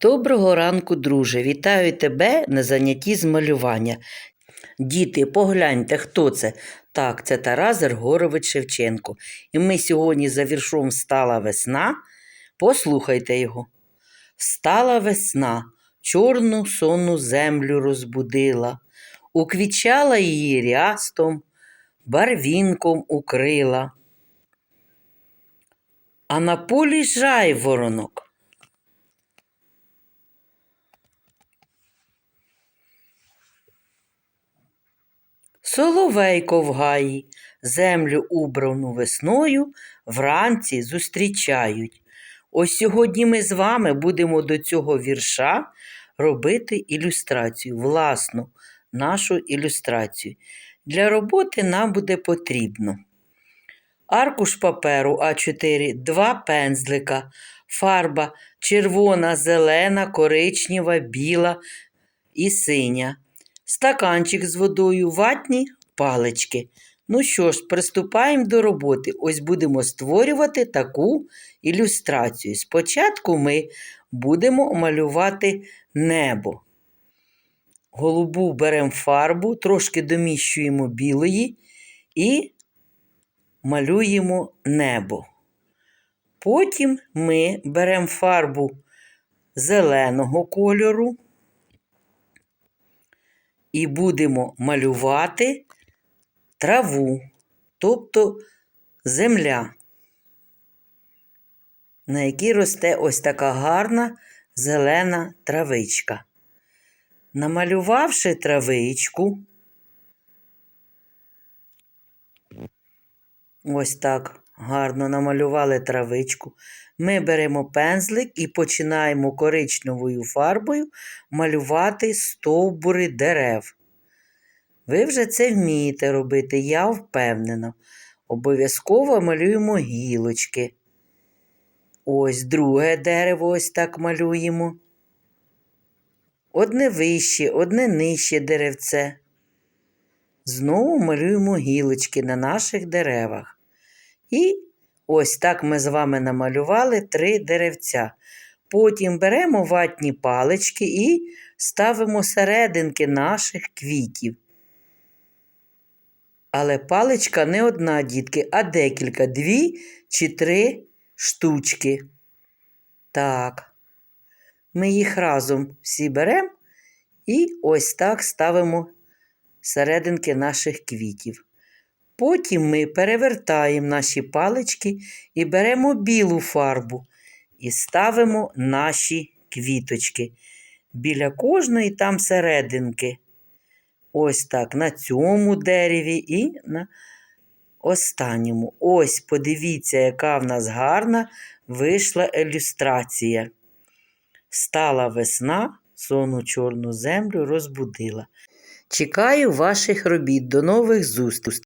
Доброго ранку, друже! Вітаю тебе на занятті з малювання. Діти, погляньте, хто це? Так, це Тарас Григорович Шевченко. І ми сьогодні за віршом Встала весна. Послухайте його. Встала весна, чорну сонну землю розбудила, уквічала її рястом, барвінком укрила. А на полі жайворонок. Соловейко в гаї, землю убрану весною, вранці зустрічають. Ось сьогодні ми з вами будемо до цього вірша робити ілюстрацію, власну нашу ілюстрацію. Для роботи нам буде потрібно аркуш паперу А4, два пензлика, фарба червона, зелена, коричнева, біла і синя стаканчик з водою, ватні палички. Ну що ж, приступаємо до роботи. Ось будемо створювати таку ілюстрацію. Спочатку ми будемо малювати небо. Голубу беремо фарбу, трошки доміщуємо білої і малюємо небо. Потім ми беремо фарбу зеленого кольору і будемо малювати траву, тобто земля, на якій росте ось така гарна зелена травичка. Намалювавши травичку, ось так гарно намалювали травичку, ми беремо пензлик і починаємо коричневою фарбою малювати стовбури дерев. Ви вже це вмієте робити, я впевнена. Обов'язково малюємо гілочки. Ось друге дерево ось так малюємо. Одне вище, одне нижче деревце. Знову малюємо гілочки на наших деревах. І ось так ми з вами намалювали три деревця. Потім беремо ватні палички і ставимо серединки наших квітів. Але паличка не одна, дітки, а декілька, дві чи три штучки. Так, ми їх разом всі беремо і ось так ставимо серединки наших квітів. Потім ми перевертаємо наші палички і беремо білу фарбу і ставимо наші квіточки. Біля кожної там серединки. Ось так на цьому дереві і на останньому. Ось подивіться, яка в нас гарна вийшла ілюстрація. Стала весна, сону чорну землю розбудила. Чекаю ваших робіт. До нових зустрічей.